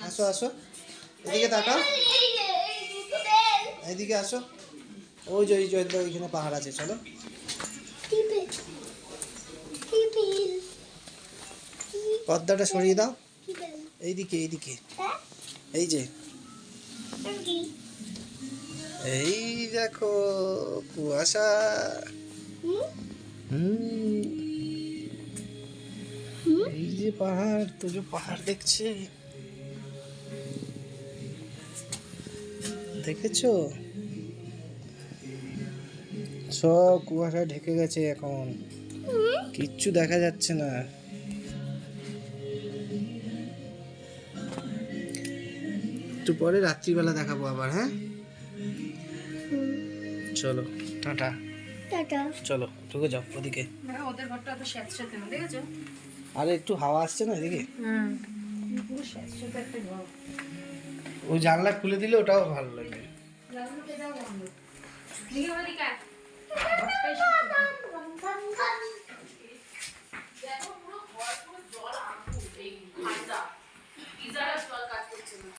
আসো আসো। এদিকে তাকাও। এদিকে আসো। ওই যে ওই যে ওইখানে পাহাড় আছে চলো। পর্দাটা সরিয়ে দাও। এইদিকে এইদিকে। হ্যাঁ? এই যে। এই দেখো কুয়াশা। হুম। এই যে পাহাড় তো যে পাহাড় দেখছে। দেখেছ? সব কুয়াশা ঢেকে গেছে এখন। কিচ্ছু দেখা যাচ্ছে না। একটু পরে রাত্রিবেলা দেখাবো আবার হ্যাঁ? চলো টাটা। টাটা। চলো ঢুকে যাও ওদিকে। ওদের ঘরটা তো স্যাঁতস্যাঁতে না দেখেছ? আরে একটু হাওয়া আসছে না এদিকে? ওই জানলা খুলে দিলে ওটাও ভালো লাগবে